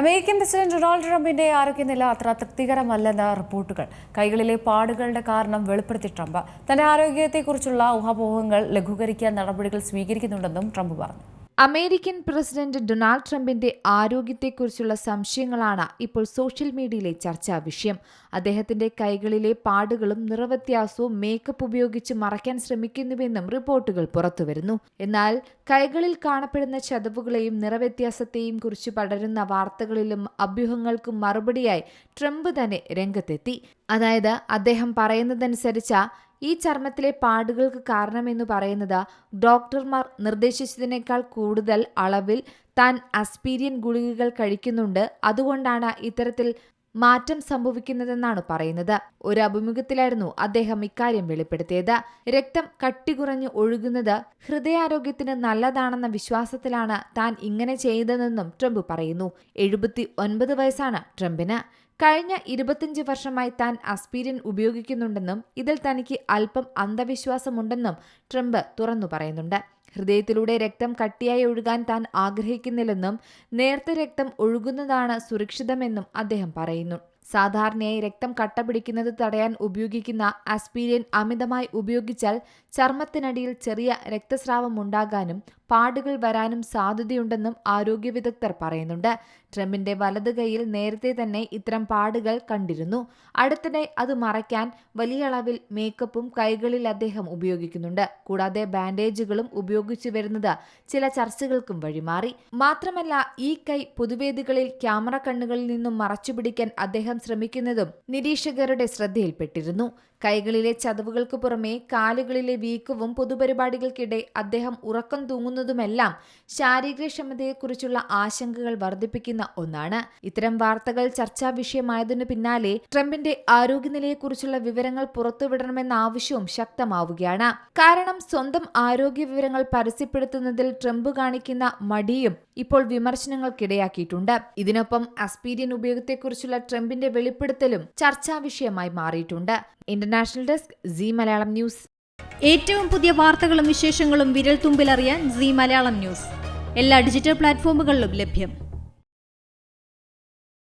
American president Donald ട്രംപിന്റെ ആരോഗ്യനില അത്ര തൃപ്തികരമല്ലെന്ന റിപ്പോർട്ടുകൾ. കൈകളിലെ പാടുകളുടെ കാരണം വെളിപ്പെടുത്തി ട്രംപ്. തന്റെ ആരോഗ്യത്തെക്കുറിച്ചുള്ള ഊഹാപോഹങ്ങൾ ലഘൂകരിക്കാൻ നടപടികൾ സ്വീകരിക്കുന്നുണ്ടെന്നും ട്രംപ് പറഞ്ഞു. അമേരിക്കൻ പ്രസിഡന്റ് ഡൊണാൾഡ് ട്രംപിന്റെ ആരോഗ്യത്തെക്കുറിച്ചുള്ള സംശയങ്ങളാണ് ഇപ്പോൾ സോഷ്യൽ മീഡിയയിലെ ചർച്ചാ വിഷയം. അദ്ദേഹത്തിന്റെ കൈകളിലെ പാടുകളും നിറവ്യത്യാസവും മേക്കപ്പ് ഉപയോഗിച്ച് മറയ്ക്കാൻ ശ്രമിക്കുന്നുവെന്നും റിപ്പോർട്ടുകൾ പുറത്തുവരുന്നു. എന്നാൽ കൈകളിൽ കാണപ്പെടുന്ന ചതവുകളെയും നിറവ്യത്യാസത്തെയും കുറിച്ച് പടരുന്ന വാർത്തകളിലും അഭ്യൂഹങ്ങൾക്കും മറുപടിയായി ട്രംപ് തന്നെ രംഗത്തെത്തി. അതായത് അദ്ദേഹം പറയുന്നതനുസരിച്ച ഈ ചർമ്മത്തിലെ പാടുകൾക്ക് കാരണമെന്ന് പറയുന്നത് ഡോക്ടർമാർ നിർദ്ദേശിച്ചതിനേക്കാൾ കൂടുതൽ അളവിൽ താൻ അസ്പീരിയൻ ഗുളികകൾ കഴിക്കുന്നുണ്ട്. അതുകൊണ്ടാണ് ഇത്തരത്തിൽ മാറ്റം സംഭവിക്കുന്നതെന്നാണ് പറയുന്നത്. ഒരു അഭിമുഖത്തിലായിരുന്നു അദ്ദേഹം ഇക്കാര്യം വെളിപ്പെടുത്തിയത്. രക്തം കട്ടി കുറഞ്ഞ് ഒഴുകുന്നത് ഹൃദയാരോഗ്യത്തിന് നല്ലതാണെന്ന വിശ്വാസത്തിലാണ് താൻ ഇങ്ങനെ ചെയ്തതെന്നും ട്രംപ് പറയുന്നു. എഴുപത്തി ഒൻപത് വയസ്സാണ് ട്രംപിന്. കഴിഞ്ഞ ഇരുപത്തിയഞ്ച് വർഷമായി താൻ അസ്പീരിയൻ ഉപയോഗിക്കുന്നുണ്ടെന്നും ഇതിൽ തനിക്ക് അല്പം അന്ധവിശ്വാസമുണ്ടെന്നും ട്രംപ് തുറന്നു പറയുന്നുണ്ട്. ഹൃദയത്തിലൂടെ രക്തം കട്ടിയായി ഒഴുകാൻ താൻ ആഗ്രഹിക്കുന്നില്ലെന്നും നേർത്ത രക്തം ഒഴുകുന്നതാണ് സുരക്ഷിതമെന്നും അദ്ദേഹം പറയുന്നു. സാധാരണയായി രക്തം കട്ട പിടിക്കുന്നത് തടയാൻ ഉപയോഗിക്കുന്ന ആസ്പീരിയൻ അമിതമായി ഉപയോഗിച്ചാൽ ചർമ്മത്തിനടിയിൽ ചെറിയ രക്തസ്രാവം ഉണ്ടാകാനും പാടുകൾ വരാനും സാധ്യതയുണ്ടെന്നും ആരോഗ്യ വിദഗ്ധർ പറയുന്നുണ്ട്. ട്രംപിന്റെ വലത് കൈയിൽ നേരത്തെ തന്നെ ഇത്തരം പാടുകൾ കണ്ടിരുന്നു. അടുത്തിടെ അത് മറയ്ക്കാൻ വലിയ അളവിൽ മേക്കപ്പും കൈകളിൽ അദ്ദേഹം ഉപയോഗിക്കുന്നുണ്ട്. കൂടാതെ ബാൻഡേജുകളും ഉപയോഗിച്ചു വരുന്നത് ചില ചർച്ചകൾക്കും വഴിമാറി. മാത്രമല്ല ഈ കൈ പൊതുവേദികളിൽ ക്യാമറ കണ്ണുകളിൽ നിന്നും മറച്ചുപിടിക്കാൻ അദ്ദേഹം ശ്രമിക്കുന്നതും നിരീക്ഷകരുടെ ശ്രദ്ധയിൽപ്പെട്ടിരുന്നു. കൈകളിലെ ചതവുകൾക്ക് പുറമെ കാലുകളിലെ വീക്കവും പൊതുപരിപാടികൾക്കിടെ അദ്ദേഹം ഉറക്കം തൂങ്ങുന്നതുമെല്ലാം ശാരീരികക്ഷമതയെക്കുറിച്ചുള്ള ആശങ്കകൾ വർദ്ധിപ്പിക്കുന്ന ഒന്നാണ്. ഇത്തരം വാർത്തകൾ ചർച്ചാ വിഷയമായതിനു പിന്നാലെ ട്രംപിന്റെ ആരോഗ്യനിലയെക്കുറിച്ചുള്ള വിവരങ്ങൾ പുറത്തുവിടണമെന്ന ആവശ്യവും ശക്തമാവുകയാണ്. കാരണം സ്വന്തം ആരോഗ്യ വിവരങ്ങൾ പരസ്യപ്പെടുത്തുന്നതിൽ ട്രംപ് കാണിക്കുന്ന മടിയും ഇപ്പോൾ വിമർശനങ്ങൾക്കിടയാക്കിയിട്ടുണ്ട്. ഇതിനൊപ്പം അസ്പീരിയൻ ഉപയോഗത്തെക്കുറിച്ചുള്ള ട്രംപിന്റെ വെളിപ്പെടുത്തലും ചർച്ചാ വിഷയമായി മാറിയിട്ടുണ്ട്. International desk Zee Malayalam news. ഏറ്റവും പുതിയ വാർത്തകളും വിശേഷങ്ങളും വിരൽ തുമ്പിലറിയാൻ സി മലയാളം ന്യൂസ്. എല്ലാ ഡിജിറ്റൽ പ്ലാറ്റ്ഫോമുകളിലും ലഭ്യം.